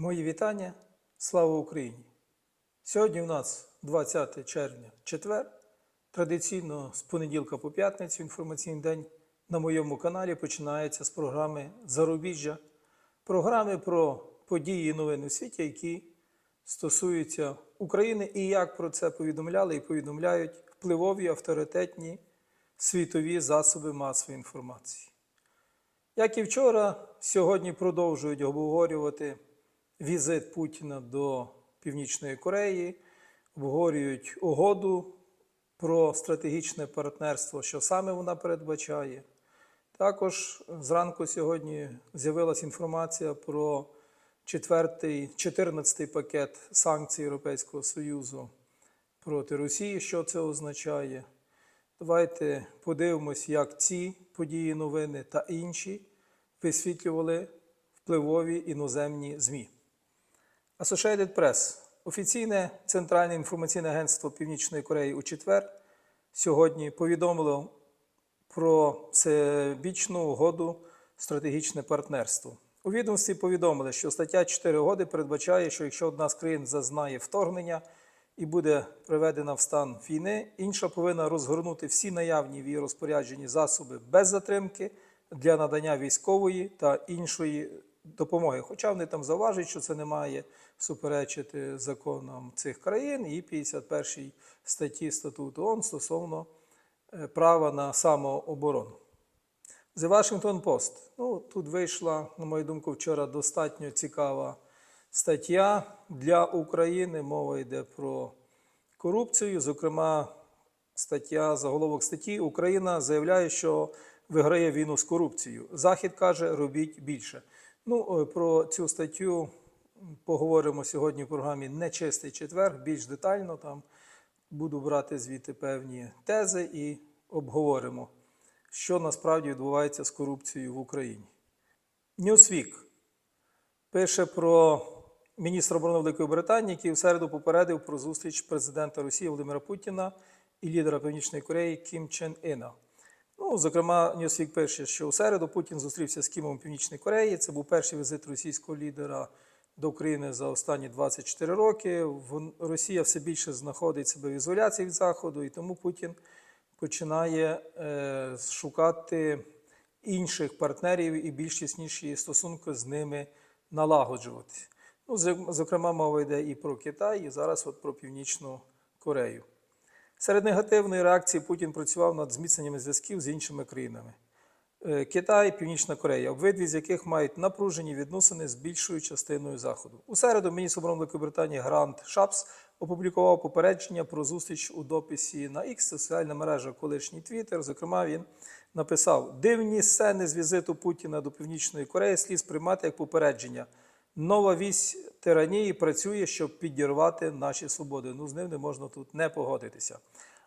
Мої вітання. Слава Україні! Сьогодні у нас 20 червня, четвер. Традиційно з понеділка по п'ятницю інформаційний день на моєму каналі починається з програми Зарубіжжя, програми про події і новини у світі, які стосуються України і як про це повідомляли і повідомляють впливові авторитетні світові засоби масової інформації. Як і вчора, сьогодні продовжують обговорювати візит Путіна до Північної Кореї, обговорюють угоду про стратегічне партнерство, що саме вона передбачає. Також зранку сьогодні з'явилася інформація про четвертий, 14-й пакет санкцій Європейського Союзу проти Росії. Що це означає? Давайте подивимось, як ці події, новини та інші висвітлювали впливові іноземні ЗМІ. Associated Press – офіційне центральне інформаційне агентство Північної Кореї у четвер сьогодні повідомило про всебічну угоду стратегічне партнерство. У відомстві повідомили, що стаття 4 угоди передбачає, що якщо одна з країн зазнає вторгнення і буде приведена в стан війни, інша повинна розгорнути всі наявні в її розпорядженні засоби без затримки для надання військової та іншої допомоги. Хоча вони там зауважують, що це не має суперечити законам цих країн і 51 статті статуту ООН стосовно е, права на самооборону. The Washington Post. Ну, тут вийшла, на мою думку, вчора достатньо цікава стаття для України. Мова йде про корупцію. Зокрема, стаття, заголовок статті Україна заявляє, що виграє війну з корупцією. Захід каже, робіть більше. Ну, е, про цю статтю поговоримо сьогодні в програмі Нечистий четвер, більш детально. Там буду брати звідти певні тези і обговоримо, що насправді відбувається з корупцією в Україні. Newsweek пише про міністра оборони Великої Британії, який в середу попередив про зустріч президента Росії Володимира Путіна і лідера Північної Кореї Кім Чен Іна. Ну, зокрема, Newsweek пише, що у середу Путін зустрівся з Кімом Північної Кореї. Це був перший візит російського лідера до України за останні 24 роки. Росія все більше знаходить себе в ізоляції від Заходу, і тому Путін починає е, шукати інших партнерів і більш тісніші стосунки з ними налагоджувати. Ну, зокрема, мова йде і про Китай, і зараз от про Північну Корею. Серед негативної реакції Путін працював над зміцненням зв'язків з іншими країнами. Е, Китай, Північна Корея, обидві з яких мають напружені відносини з більшою частиною Заходу. У середу міністр оборони Великої Британії Грант Шапс опублікував попередження про зустріч у дописі на X, соціальна мережа колишній Твіттер. Зокрема, він написав: дивні сцени з візиту Путіна до Північної Кореї слід сприймати як попередження. Нова вісь тиранії працює, щоб підірвати наші свободи. Ну, з ним не можна тут не погодитися.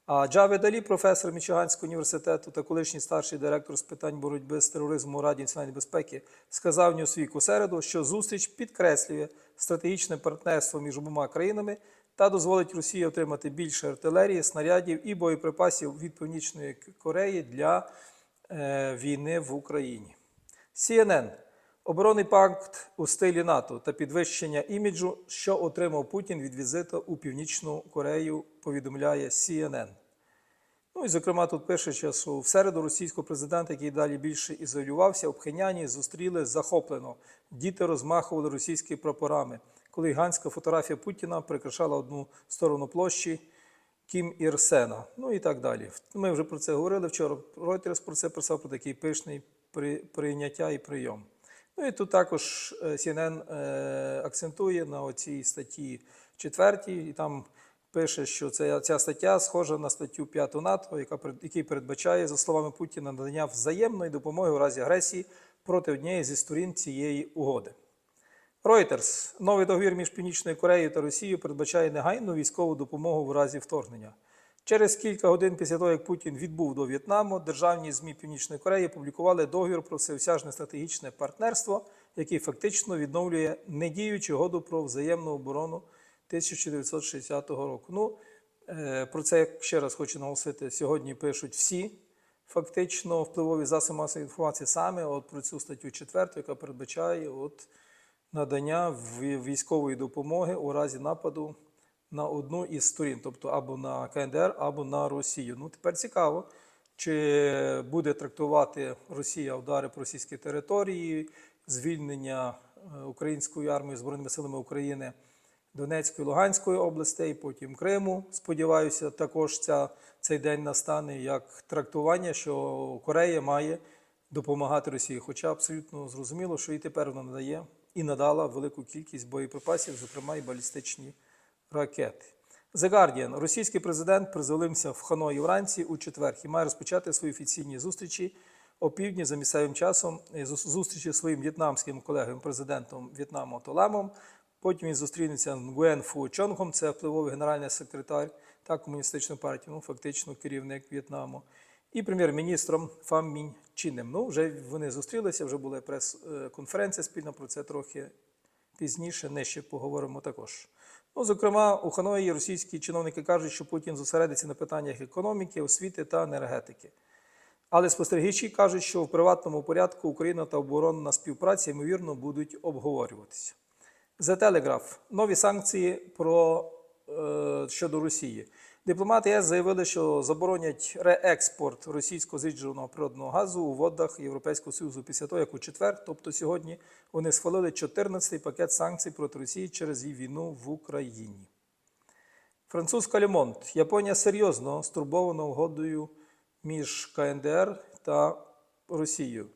А Джавед Алі, професор Мічиганського університету та колишній старший директор з питань боротьби з тероризмом у Раді національної безпеки, сказав Newsweek у середу, що зустріч підкреслює стратегічне партнерство між обома країнами та дозволить Росії отримати більше артилерії, снарядів і боєприпасів від Північної Кореї для е, війни в Україні. CNN. Оборонний пакт у стилі НАТО та підвищення іміджу, що отримав Путін від візиту у Північну Корею, повідомляє CNN. Ну і зокрема тут пише, що в середу російського президента, який далі більше ізолювався, у Пхеняні зустріли захоплено. Діти розмахували російськими прапорами, коли гігантська фотографія Путіна прикрашала одну сторону площі Кім Ір Сена. Ну і так далі. Ми вже про це говорили вчора. Reuters про це писав про такий пишний при- прийняття і прийом. Ну і тут також е, CNN е, акцентує на оцій статті 4, і там пише, що ця, ця стаття схожа на статтю 5 НАТО, яка який передбачає, за словами Путіна, надання взаємної допомоги у разі агресії проти однієї зі сторін цієї угоди. Reuters. Новий договір між Північною Кореєю та Росією передбачає негайну військову допомогу в разі вторгнення. Через кілька годин після того, як Путін відбув до В'єтнаму, державні ЗМІ Північної Кореї опублікували договір про всеосяжне стратегічне партнерство, який фактично відновлює недіючу угоду про взаємну оборону 1960 року. Ну, е, про це я ще раз хочу наголосити. Сьогодні пишуть всі фактично впливові засоби масової інформації саме от про цю статтю 4, яка передбачає от надання військової допомоги у разі нападу на одну із сторін, тобто або на КНДР, або на Росію. Ну тепер цікаво, чи буде трактувати Росія удари по російській території, звільнення е, української армії Збройними силами України Донецької, Луганської областей, потім Криму. Сподіваюся, також ця, цей день настане як трактування, що Корея має допомагати Росії. Хоча абсолютно зрозуміло, що і тепер вона надає і надала велику кількість боєприпасів, зокрема і балістичні ракети. The Guardian. Російський президент призвелився в Ханої вранці у четвер і має розпочати свої офіційні зустрічі опівдні за місцевим часом е, зустрічі зі своїм в'єтнамським колегою, президентом В'єтнаму Толемом. Потім він зустрінеться з Нгуен Фу Чонгом, це впливовий генеральний секретар та комуністичної партії, ну фактично керівник В'єтнаму, і прем'єр-міністром Фам Мінь Чінем. Ну, вже вони зустрілися, вже була прес-конференція спільна про це трохи пізніше, нижче поговоримо також. Ну, зокрема, у Ханої російські чиновники кажуть, що Путін зосередиться на питаннях економіки, освіти та енергетики. Але спостерігачі кажуть, що в приватному порядку Україна та оборонна співпраця, ймовірно, будуть обговорюватися. The Telegraph. Нові санкції про, е, щодо Росії. Дипломати ЄС заявили, що заборонять реекспорт російського зрідженого природного газу у водах Європейського Союзу після того, як у четвер, тобто сьогодні, вони схвалили 14-й пакет санкцій проти Росії через її війну в Україні. Французька Лемонт. Японія серйозно стурбована угодою між КНДР та Росією.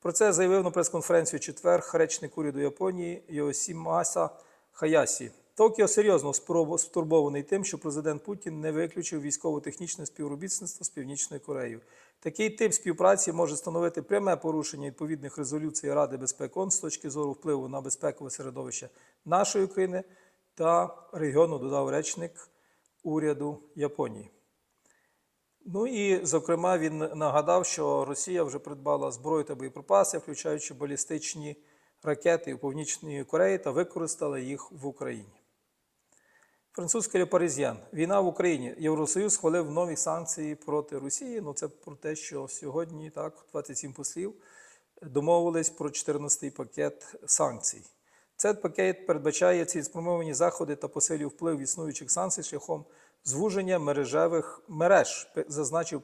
Про це заявив на прес-конференції у четвер речник уряду Японії Йосімаса Хаясі. Токіо серйозно стурбований тим, що президент Путін не виключив військово-технічне співробітництво з Північною Кореєю. Такий тип співпраці може становити пряме порушення відповідних резолюцій Ради безпеки ООН з точки зору впливу на безпекове середовище нашої країни та регіону, додав речник уряду Японії. Ну і, зокрема, він нагадав, що Росія вже придбала зброю та боєприпаси, включаючи балістичні ракети у Північній Кореї та використала їх в Україні. Французький Le Parisien. Війна в Україні. Євросоюз схвалив нові санкції проти Росії. Ну, це про те, що сьогодні так 27 послів домовились про 14-й пакет санкцій. Цей пакет передбачає цілеспрямовані заходи та посилює вплив існуючих санкцій шляхом звуження мережевих мереж, зазначив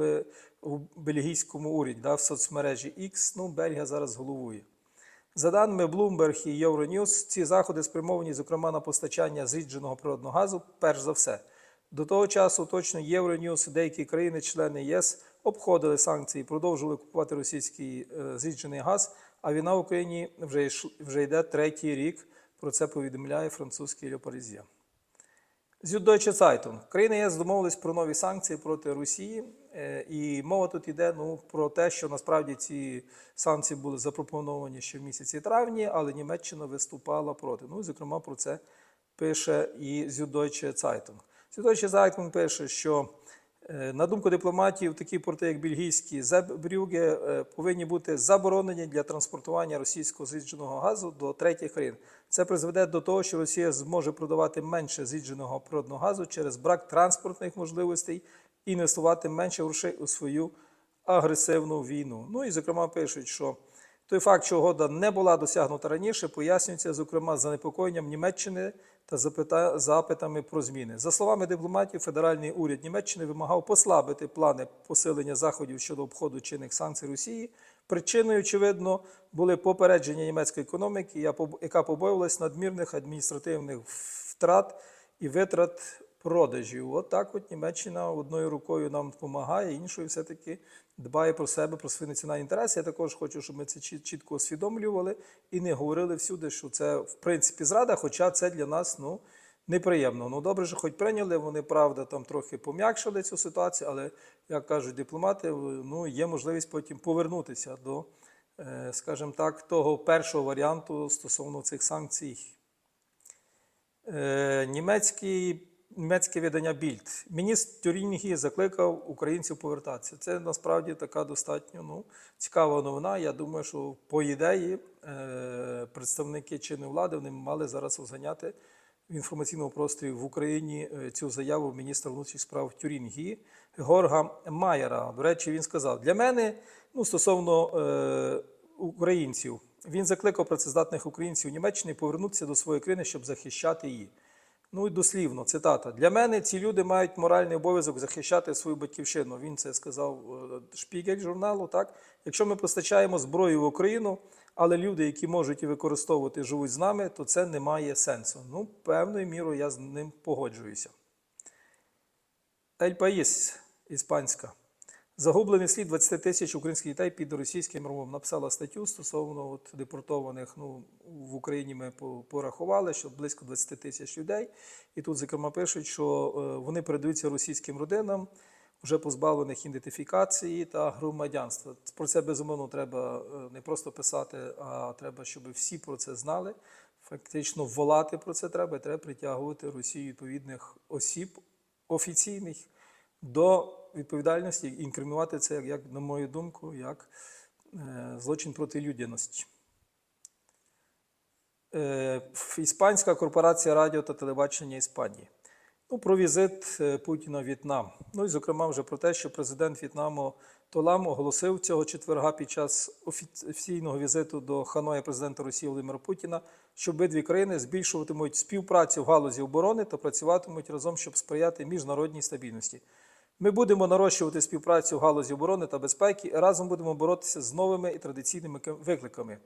е, у бельгійському уряді да, в соцмережі X. Ну, Бельгія зараз головує. За даними Bloomberg і Euronews, ці заходи спрямовані, зокрема, на постачання зрідженого природного газу, перш за все. До того часу, точно Euronews, деякі країни-члени ЄС обходили санкції, продовжували купувати російський е, зріджений газ, а війна в Україні вже, вже йде третій рік. Про це повідомляє французький Le Parisien. Deutsche Zeitung. Країни ЄС домовились про нові санкції проти Росії, е, і мова тут йде ну, про те, що насправді ці санкції були запропоновані ще в місяці травні, але Німеччина виступала проти. Ну, зокрема, про це пише і Süddeutsche Zeitung. Süddeutsche Zeitung пише, що на думку дипломатів, такі порти, як бельгійські Зеббрюге, е, повинні бути заборонені для транспортування російського зрідженого газу до третіх країн. Це призведе до того, що Росія зможе продавати менше зрідженого природного газу через брак транспортних можливостей і інвестувати менше грошей у свою агресивну війну. Ну і зокрема пишуть, що той факт, що угода не була досягнута раніше, пояснюється, зокрема, занепокоєнням Німеччини та запита- запитами про зміни. За словами дипломатів, федеральний уряд Німеччини вимагав послабити плани посилення заходів щодо обходу чинних санкцій Росії. Причиною, очевидно, були попередження німецької економіки, яка побоювалась надмірних адміністративних втрат і витрат продажів. От так от Німеччина одною рукою нам допомагає, іншою все-таки дбає про себе, про свої національні інтереси. Я також хочу, щоб ми це чітко усвідомлювали і не говорили всюди, що це в принципі зрада, хоча це для нас ну, неприємно. Ну добре, що хоч прийняли, вони правда там трохи пом'якшили цю ситуацію, але, як кажуть дипломати, ну, є можливість потім повернутися до, е, скажімо так, того першого варіанту стосовно цих санкцій. Е, Німецький, німецьке видання Більд. Міністр Тюрінгі закликав українців повертатися. Це насправді така достатньо ну, цікава новина. Я думаю, що по ідеї е, представники чинної влади вони мали зараз розганяти в інформаційному просторі в Україні е, цю заяву міністра внутрішніх справ Тюрінгі Горга Майера. До речі, він сказав: для мене ну, стосовно е, українців. Він закликав працездатних українців Німеччини повернутися до своєї країни, щоб захищати її. Ну і дослівно, цитата. Для мене ці люди мають моральний обов'язок захищати свою батьківщину. Він це сказав е, Шпігель журналу. Так, якщо ми постачаємо зброю в Україну, але люди, які можуть її використовувати, живуть з нами, то це не має сенсу. Ну, певною мірою я з ним погоджуюся. Ель Паїс, іспанська. Загублений слід 20 тисяч українських дітей під російським ромом. Написала статтю стосовно от депортованих. Ну, в Україні ми порахували, що близько 20 тисяч людей. І тут, зокрема, пишуть, що е, вони передаються російським родинам, вже позбавлених ідентифікації та громадянства. Про це безумовно треба е, не просто писати, а треба, щоб всі про це знали. Фактично волати про це треба, і треба притягувати Росію відповідних осіб офіційних до відповідальності і інкримінувати це, як, на мою думку, як е, злочин проти людяності. Е, Іспанська корпорація радіо та телебачення Іспанії. Ну, про візит е, Путіна в В'єтнам. Ну і, зокрема, вже про те, що президент В'єтнаму Толам оголосив цього четверга під час офіційного візиту до Ханоя президента Росії Володимира Путіна, що обидві країни збільшуватимуть співпрацю в галузі оборони та працюватимуть разом, щоб сприяти міжнародній стабільності. Ми будемо нарощувати співпрацю в галузі оборони та безпеки і разом будемо боротися з новими і традиційними викликами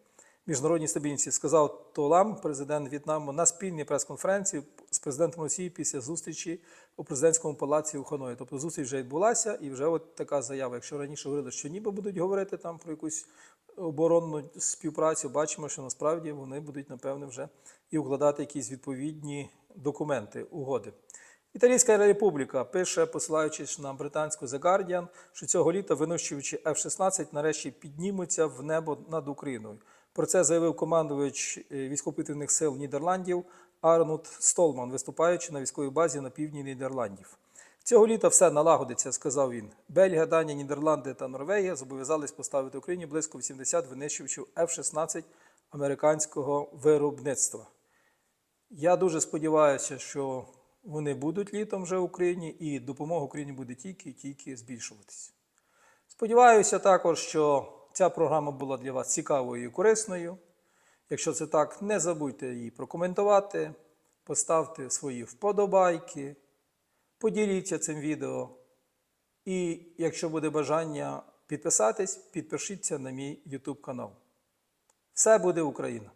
міжнародній стабільності, сказав Толам, президент В'єтнаму, на спільній прес-конференції з президентом Росії після зустрічі у президентському палаці у Ханої. Тобто зустріч вже відбулася, і вже от така заява. Якщо раніше говорили, що ніби будуть говорити там про якусь оборонну співпрацю, бачимо, що насправді вони будуть, напевне, вже і укладати якісь відповідні документи, угоди. Італійська республіка пише, посилаючись на британську The Guardian, що цього літа винищувачі F-16 нарешті піднімуться в небо над Україною. Про це заявив командувач е, військово-повітряних сил Нідерландів Арнут Столман, виступаючи на військовій базі на півдні Нідерландів. Цього літа все налагодиться, сказав він. Бельгія, Данія, Нідерланди та Норвегія зобов'язались поставити Україні близько 80 винищувачів F-16 американського виробництва. Я дуже сподіваюся, що вони будуть літом вже в Україні, і допомога Україні буде тільки тільки збільшуватися. Сподіваюся також, що ця програма була для вас цікавою і корисною. Якщо це так, не забудьте її прокоментувати, поставте свої вподобайки, поділіться цим відео. І якщо буде бажання підписатись, підпишіться на мій YouTube канал. Все буде Україна!